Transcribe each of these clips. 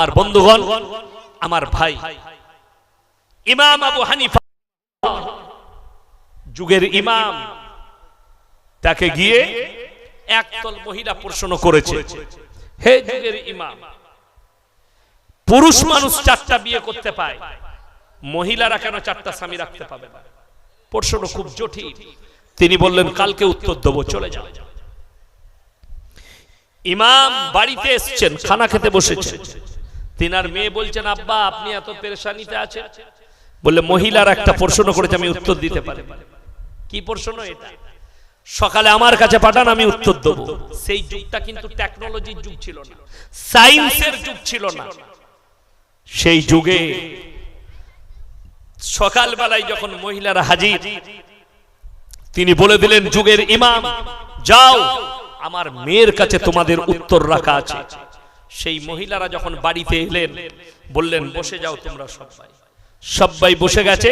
আমার বন্ধুগণ, আমার ভাই, ইমাম আবু হানিফা, যুগের ইমাম, তাকে গিয়ে একদল মহিলা প্রশ্ন করেছে, হে যুগের ইমাম, পুরুষ মানুষ চারটা বিয়ে করতে পায়, মহিলারা কেন চারটা স্বামী রাখতে পাবে না? প্রশ্ন খুব জটিল। তিনি বললেন, কালকে উত্তর দেবো, চলে যাও। ইমাম বাড়িতে এসছেন, খানা খেতে বসেছেন। তিনার মেয়ে বলছেন, আব্বা, আপনি এত পেরেশানিতে আছেন? বললে, মহিলার একটা প্রশ্ন করেছে, আমি উত্তর দিতে পারি কি প্রশ্ন এটা? সকালে আমার কাছে পাঠান, আমি উত্তর দেবো। সেই যুগটা কিন্তু টেকনোলজির যুগ ছিল না সায়েন্সের যুগ ছিল না। সেই যুগে সকালবেলায় যখন মহিলারা হাজির, তিনি বলে দিলেন, যুগের ইমাম, যাও, আমার মেয়ের কাছে তোমাদের উত্তর রাখা আছে। সেই মহিলারা যখন বাড়িতে এলেন, বললেন, বসে যাও তোমরা সবাই। সবাই বসে গেছে।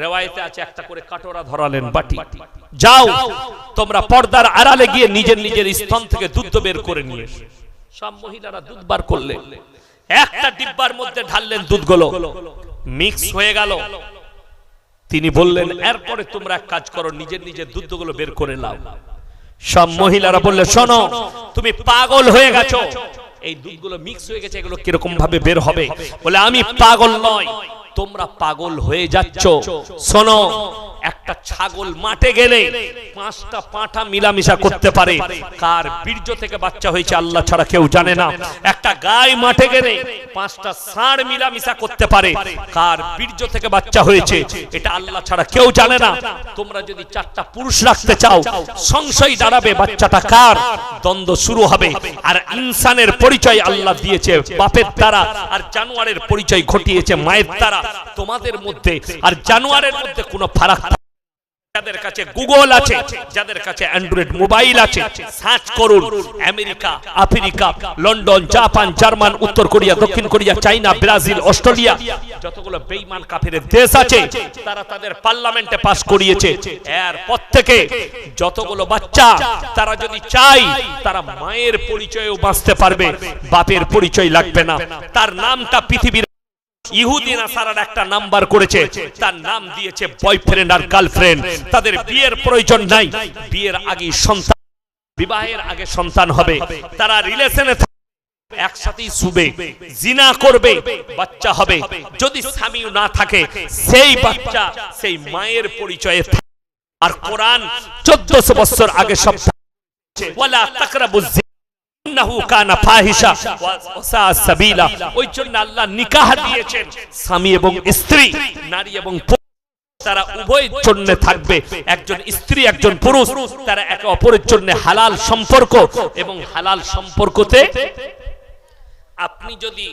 রেওয়ায়তে আছে একটা করে কাটোরা ধরালেন বাটি। যাও, তোমরা পর্দার আড়ালে গিয়ে নিজের নিজের স্তন থেকে দুধ বের করে নিয়ে। সব মহিলারা দুধ বার করলেন একটা ডিব্বার মধ্যে ঢাললেন দুধগুলো। মিক্স হয়ে গেল। তিনি বললেন, এরপরে তোমরা এক কাজ করো, নিজের নিজের দুধগুলো বের করে নাও। সব মহিলারা বললে, শোনো, তুমি পাগল হয়ে গেছো। এই দুধগুলো মিক্স হয়ে গেছে এগুলো কীরকম ভাবে বের হবে? বলে আমি পাগল নয় তোমরা পাগল হয়ে যাচ্ছ। শোনো একটা ছাগল মাঠে গেলে পাঁচটা পাঁঠা মিলামিশা করতে পারে। কার বীর্য থেকে বাচ্চা হয়েছে আল্লাহ ছাড়া কেউ জানে না। একটা গায় মাঠে গেলে পাঁচটা ষাঁড় মিলামিশা করতে পারে। কার বীর্য থেকে বাচ্চা হয়েছে, এটা আল্লাহ ছাড়া কেউ জানে না। তোমরা যদি চারটা পুরুষ রাখতে চাও, সংশয় দাঁড়াবে বাচ্চাটা কার? দ্বন্দ্ব শুরু হবে। আর ইনসানের পরিচয় আল্লাহ দিয়েছে বাপের দ্বারা, আর জানোয়ারের পরিচয় ঘটিয়েছে মায়ের দ্বারা। তোমাদের মধ্যে আর জানোয়ারের মধ্যে কোনো ফারাক যাদের কাছে গুগল আছে, যাদের কাছে অ্যান্ড্রয়েড মোবাইল আছে সার্চ করুন America, Africa, London, Japan, German, উত্তর কোরিয়া, দক্ষিণ কোরিয়া, চাইনা, ব্রাজিল, অস্ট্রেলিয়া, যতগুলো বেইমান কাফিরের দেশ আছে, তারা তাদের পার্লামেন্টে পাস করিয়েছে। এর পর থেকে যতগুলো বাচ্চা, তারা যদি চাই তারা মায়ের পরিচয়েও বাঁচতে পারবে, বাপের পরিচয় লাগবে না। তার নামটা পৃথিবীর ইহুদি নাসারার একটা নাম্বার করেছে, তার নাম দিয়েছে বয়ফ্রেন্ড আর গার্লফ্রেন্ড তাদের বিয়ের প্রয়োজন নাই। বিয়ের আগে সন্তান, বিবাহের আগে সন্তান হবে। তারা রিলেশনে একসাথেই শুবে, জিনা করবে, বাচ্চা হবে। যদি না থাকে, সেই বাচ্চা সেই মায়ের পরিচয়ে আর কোরআন চোদ্দশো বছর আগে সব ওই জন্য আল্লাহ নিকাহ দিয়েছেন স্বামী এবং স্ত্রী, নারী এবং তারা উভয়ের জন্য থাকবে। একজন স্ত্রী, একজন পুরুষ। তারা একে অপরের জন্য হালাল সম্পর্ক এবং হালাল সম্পর্কতে আপনি যদি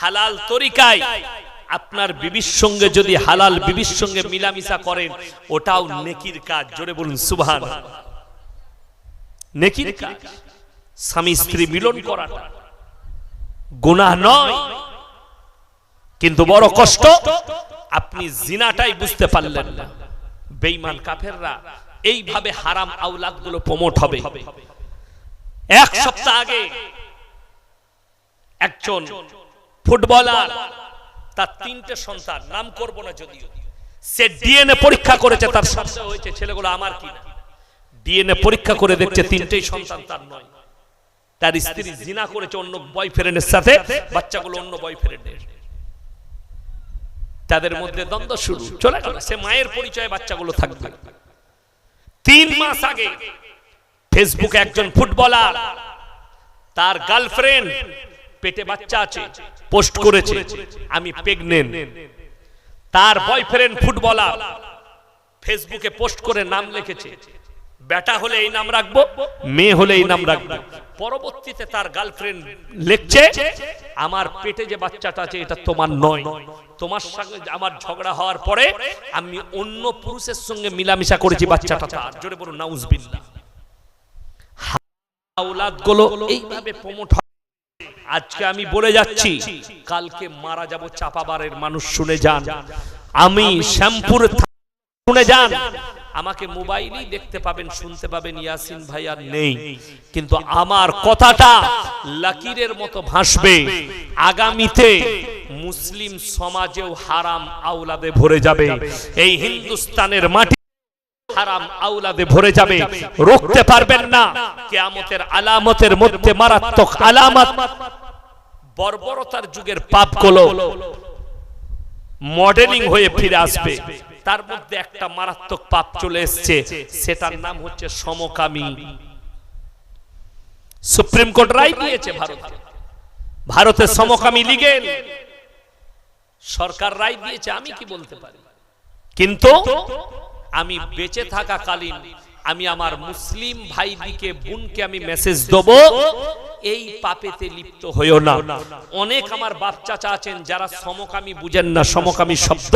হালাল তরিকায় আপনার বিবির সঙ্গে যদি হালাল বিবির সঙ্গে মিলামিশা করেন, ওটাও নেকির কাজ। জোরে বলুন সুবহান নেকির কাজ। স্বামী স্ত্রী মিলন করাটা। গুনাহ নয় কিন্তু বড় কষ্ট আপনি জিনাটাই বুঝতে পারলেন না। বেঈমান কাফেররা এইভাবে হারাম আওলাদগুলো প্রমোট হবে। এক সপ্তাহ আগে একজন ফুটবলার তার তিনটে সন্তান নাম করব না যদিও। সে ডিএনএ পরীক্ষা করেছে তার সন্দেহ হয়েছে ছেলেগুলো আমার কিনা ডিএনএ পরীক্ষা করে দেখছে তিনটেই সন্তান তার নয়। তার স্ত্রী জিনা করেছে অন্য বয়ফ্রেন্ডের সাথে বাচ্চাগুলো অন্য বয়ফ্রেন্ডের তাদের মধ্যে দ্বন্দ্ব শুরু। চলে গেল। সে মায়ের পরিচয়ে বাচ্চাগুলো থাকবে। তিন মাস আগে ফেসবুকে একজন ফুটবলার তার গার্লফ্রেন্ড পেটে বাচ্চা আছে পোস্ট করেছে আমি প্রেগনেন্ট তার বয়ফ্রেন্ড ফুটবলার ফেসবুকে পোস্ট করে নাম লিখেছে। বেটা হলে এই নাম রাখব, মেয়ে হলে এই নাম রাখব। পরবর্তীতে তার গার্লফ্রেন্ড লিখছে, আমার পেটে যে বাচ্চাটা আছে, এটা তোমার নয়। তোমার সঙ্গে আমার ঝগড়া হওয়ার পরে আমি অন্য পুরুষের সঙ্গে মিলামিশা করেছি বাচ্চাটা তার। জোরে বলুন, নাউজবিল্লাহ। আওলাদগুলো এইভাবে প্রমোট আজকে আমি বলে যাচ্ছি, কালকে মারা যাব চাপাবারের মানুষ, শুনে যান। আমি শ্যামপুর শুনে যান। আমাকে মোবাইলেই দেখতে পাবেন শুনতে পাবেন ইয়াসিন ভাই আর নেই। কিন্তু আমার কথাটা লাকিরের মতো ভাসবে। আগামীতে মুসলিম সমাজেও হারাম আওলাদে ভরে যাবে। এই হিন্দুস্তানের মাটি হারাম আওলাদে ভরে যাবে। রুখতে পারবেন না। কিয়ামতের আলামতের মধ্যে মারাত্মক আলামত। বর্বরতার যুগের পাপগুলো মডেলিং হয়ে ফিরে আসবে। তার মধ্যে একটা মারাত্মক পাপ চলে এসছে। সেটার নাম হচ্ছে সমকামী। সুপ্রিম কোর্ট রায় দিয়েছে ভারতে। ভারতের সমকামী লিগেল সরকার রায় দিয়েছে, আমি কি বলতে পারি? কিন্তু আমি বেঁচে থাকাকালীন আমি আমার মুসলিম ভাইদিকে, বোনকে আমি মেসেজ দেব এই পাপেতে লিপ্ত হইও না অনেক আমার বাপ চাচা আছেন যারা সমকামী বুঝেন না সমকামী শব্দ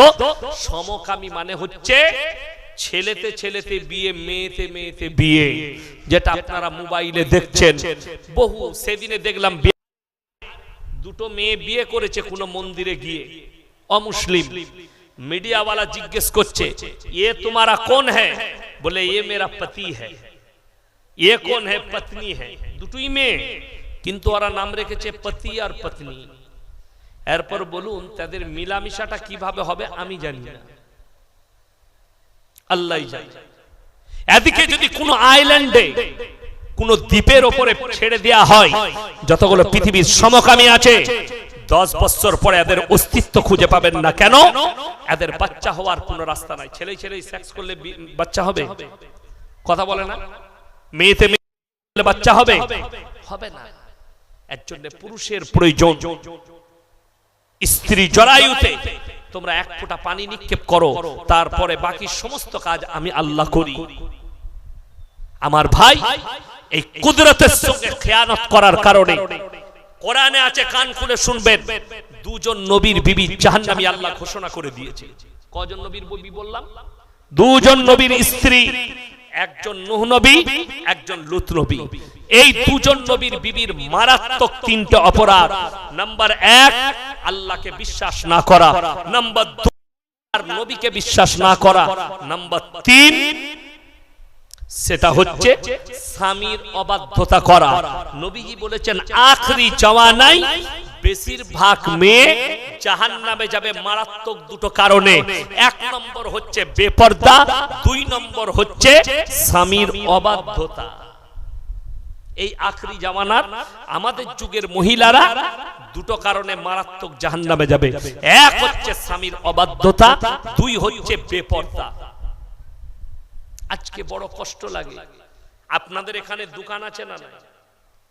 সমকামী মানে হচ্ছে ছেলেতে ছেলেতে বিয়ে মেয়েতে মেয়েতে বিয়ে যেটা আপনারা মোবাইলে দেখছেন বহু সেদিনে দেখলাম বিয়ে- দুটো মেয়ে বিয়ে করেছে কোনো মন্দিরে গিয়ে অমুসলিম मीडिया वाला जिज्ञेस করছে ये तुम्हारा कौन है बोले ये मेरा पति है ये कौन है पत्नी है দুটোই মেয়ে কিন্তু ওরা নাম রেখেছে পতি আর পত্নী। এরপর বলুন, তাদের মিলামিশাটা কীভাবে হবে আমি জানি না। আল্লাহ এদিকে যদি কোনো আইল্যান্ডে কোন দ্বীপের ওপরে ছেড়ে দেয়া হয়, যতগুলো পৃথিবীর সমকামী আছে, দশ বছর পরে এদের অস্তিত্ব খুঁজে পাবেন না। কেন? এদের বাচ্চা হওয়ার কোনো রাস্তা নাই। ছেলে ছেলে সেক্স করলে বাচ্চা হবে? কথা বলে না? মেয়েতে মেয়ে বাচ্চা হবে? হবে না। এর পুরুষের প্রয়োজন। স্ত্রী জরায়ুতে তোমরা এক ফোঁটা পানি নিক্ষেপ করো, তারপরে বাকি সমস্ত কাজ আমি আল্লাহ করি। আমার ভাই এই কুদরতের সঙ্গে খেয়ানত করার কারণে কোরআনে আছে কান খুলে শুনবেন, দুজন নবীর বিবি জাহান্নামী আল্লাহ ঘোষণা করে দিয়েছে। কজন নবীর বিবি বললাম? দুজন নবীর স্ত্রী একজন নুহ নবী, একজন লুত নবী। এই দুজন নবীর বিবির মারাত্মক তিনটা অপরাধ। নাম্বার এক, আল্লাহকে বিশ্বাস না করা। নাম্বার দুই আর নবীকে বিশ্বাস না করা। নাম্বার তিন সেটা হচ্ছে স্বামীর অবাধ্যতা করা। নবীজি বলেছেন, আখরি চাওয়া নাই, বেশিরভাগ মেয়ে জাহান নামে যাবে মারাত্মক দুটো কারণে। এক নম্বর হচ্ছে বেপর্দা, দুই নম্বর হচ্ছে স্বামীর অবাধ্যতা। এই আখরি জামানার আমাদের যুগের মহিলারা দুটো কারণে মারাত্মক জাহান নামে যাবে। এক হচ্ছে স্বামীর অবাধ্যতা, দুই হচ্ছে বেপর্দা। আজকে বড় কষ্ট লাগে। আপনাদের এখানে দোকান আছে না না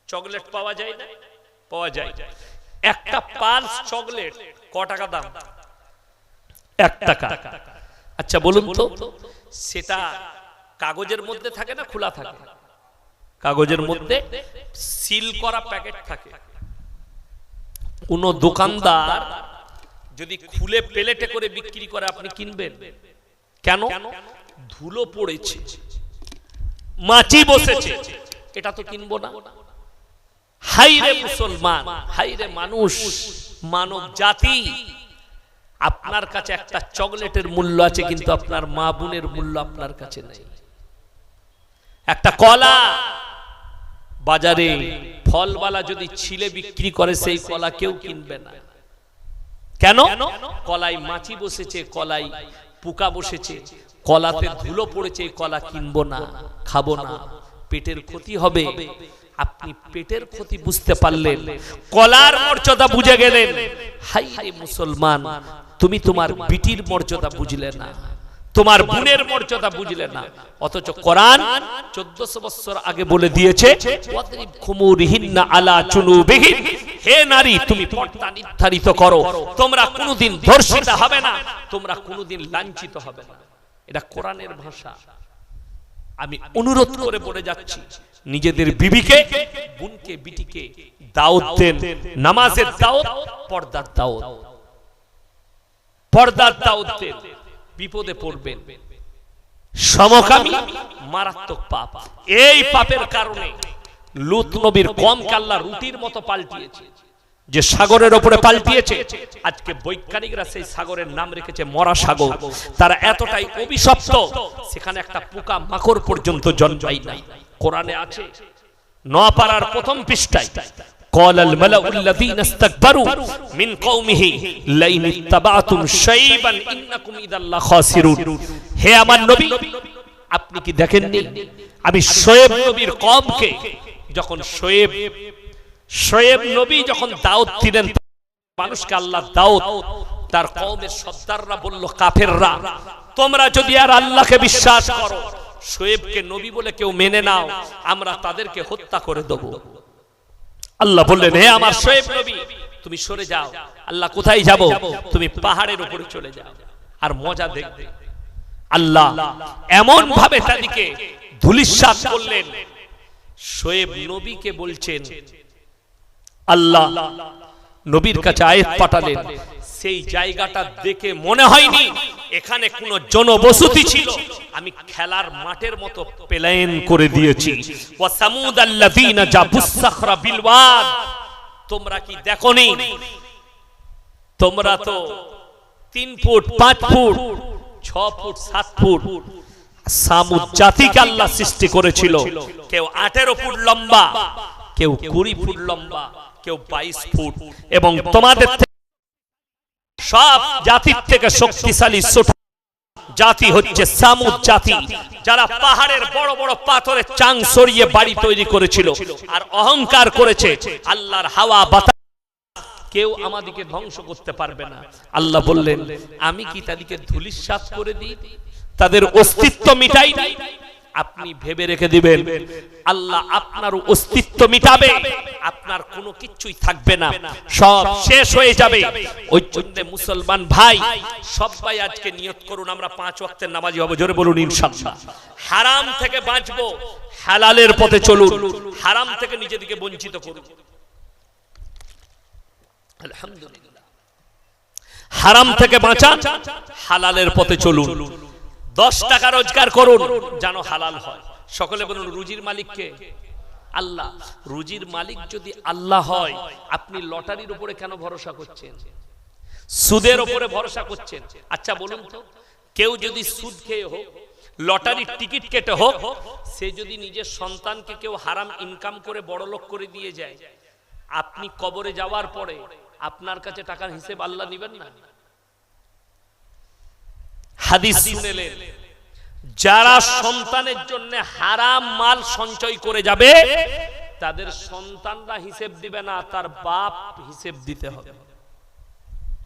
চকলেট পাওয়া যায় না? পাওয়া যায়। একটা পালস চকলেট ক টাকা দাম? এক টাকা। আচ্ছা বলুন তো, সেটা কাগজের মধ্যে থাকে না খোলা থাকে? কাগজের মধ্যে সিল করা প্যাকেট থাকে। কোন দোকানদার যদি খুলে প্লেটে করে বিক্রি করে আপনি কিনবেন। কেন? ধুলো পড়েছে। মাছি বসেছে। এটা তো কিনবো না। হাইরে মুসলমান, হাইরে মানুষ, মানব জাতি, আপনার কাছে একটা চকলেটের মূল্য আছে, কিন্তু আপনার মা বোনের মূল্য আপনার কাছে নেই। একটা কলা, বাজারে ফলবালা যদি ছিলে বিক্রি করে, সেই কলা কেউ কিনবে না। কেন? কলাই মাছি বসেছে, কলাই পোকা বসেছে, কলাতে ধুলো পড়েছে কলা কিনবো না, খাব না, পেটের ক্ষতি হবে। আপনি পেটের ক্ষতি বুঝতে পারলেন, কলার মর্যাদা বুঝে গেলেন। হাই হাই মুসলমান, তুমি তোমার বিটির মর্যাদা বুঝলে না, তোমার বোনের মর্যাদা বুঝলে না। অথচ কোরআন চোদ্দশো বছর আগে বলে দিয়েছে আলা চুনুবিহিন। হে নারী, তুমি পর্দা নির্ধারিত করো। তোমরা কোনোদিন ধর্ষিতা হবে না, তোমরা কোনোদিন লাঞ্ছিত হবে না। এটা কোরআনের ভাষা। আমি অনুরোধ করে বলে যাচ্ছি, নিজেদের বিবিকে, বোনকে, বিটিকে দাওয়াত দেন। নামাজের দাওয়াত, পর্দার দাওয়াত। পর্দার দাওয়াত দেন। বিপদে পড়বেন। সমকামী, মারাত্মক পাপ। এই পাপের কারণে লুত নবীর কম কাল্লা রুটির মতো পাল্টিয়েছে যে সাগরের ওপরে পাল্টিয়েছে আজকে বৈজ্ঞানিকরা সেই সাগরের নাম রেখেছে মরা সাগর তারা এতটাই অভিশপ্ত সেখানে একটা পোকা মাকড় পর্যন্ত জন্মাই নাই কোরআনে আছে নোয়াপাড়ার প্রথম পৃষ্ঠায় قال الملأ الذين استكبروا من قومه لئن اتبعتم شيبا انكم اذا لخاسرون হে আমার নবী আপনি কি দেখেননি আমি শোয়েব নবীর কওমকে যখন শোয়েব শোয়েব নবী যখন দাউদ দিলেন, মানুষকে আল্লাহ দাউদ, তার কওমের সর্দাররা বলল, কাফেররা, তোমরা যদি আর আল্লাহকে বিশ্বাস করো, শোয়েবকে নবী বলে কেউ মেনে নাও, আমরা তাদেরকে হত্যা করে দেব। আল্লাহ বললেন, হে আমার শোয়েব নবী, তুমি সরে যাও, আল্লাহ কোথায় যাব? তুমি পাহাড়ের উপরে চলে যাও, আর মজা দেখবে। আল্লাহ এমন ভাবে তাদেরকে ধুলিস্বাদ করলেন শোয়েব নবীকে বলছেন আল্লাহ নবীর কাছে আয়াত পাঠালেন। সেই জায়গাটা দেখে মনে হয়নি এখানে কোনো জনবসতি ছিল। আমি খেলার মাঠের মতো প্লেন করে দিয়েছি। ওয়া সামুদ আল্লাযীনা জাবুস সাখরা বিল ওয়াদ তোমরা কি দেখোনি? তোমরা তো তিন ফুট পাঁচ ফুট ছ ফুট সাত ফুট। সামুদ জাতিকে আল্লাহ সৃষ্টি করেছিল। কেউ আঠেরো ফুট লম্বা, কেউ কুড়ি ফুট লম্বা, কেউ বাইশ ফুট। এবং তোমাদের সব জাতির থেকে শক্তিশালী ছোট জাতি হচ্ছে সামুদ জাতি, যারা পাহাড়ের বড় বড় পাথরের চাং সরিয়ে বাড়ি তৈরি করেছিল আর অহংকার করেছে। আল্লাহর হাওয়া বাতাস কেউ আমাদেরকে ধ্বংস করতে পারবে না। আল্লাহ বললেন, আমি কি তাদেরকে ধুলিস্বাত করে দিই? তাদের অস্তিত্ব মিটাই নাই। আপনি ভেবে রেখে দিবেন, আল্লাহ আপনার অস্তিত্ব মিটাবে, আপনার কোনো কিছুই থাকবে না। সব শেষ হয়ে যাবে। ওই জন্য মুসলমান ভাই, সবাই আজকে নিয়ত করুন, আমরা পাঁচ ওয়াক্তের নামাজি হব। জোরে বলুন ইনশাআল্লাহ হারাম থেকে বাঁচবো, হালালের পথে চলুন। হারাম থেকে নিজেদেরকে বঞ্চিত করুন। আলহামদুলিল্লাহ। হারাম থেকে বাঁচান, হালালের পথে চলুন। দশ টাকা রোজগার করুন যেন হালাল হয়। সকলে বলুন রুজির মালিককে আল্লাহ রুজির মালিক যদি আল্লাহ হয় আপনি লটারির উপরে কেন ভরসা করছেন? সুদের উপরে ভরসা করছেন? আচ্ছা বলুন তো কেউ যদি সুদ খেয়ে হোক লটারির টিকিট কেটে হোক সে যদি নিজের সন্তানকে কেউ হারাম ইনকাম করে বড় লোক করে দিয়ে যায় আপনি কবরে যাওয়ার পরে আপনার কাছে টাকার হিসেব আল্লাহ নিবেন না? হাদিস শুনেলেন। যারা সন্তানের জন্য হারাম মাল সঞ্চয় করে যাবে, তাদের সন্তানরা হিসেব দিবে না, তার বাপ হিসেব দিতে হবে।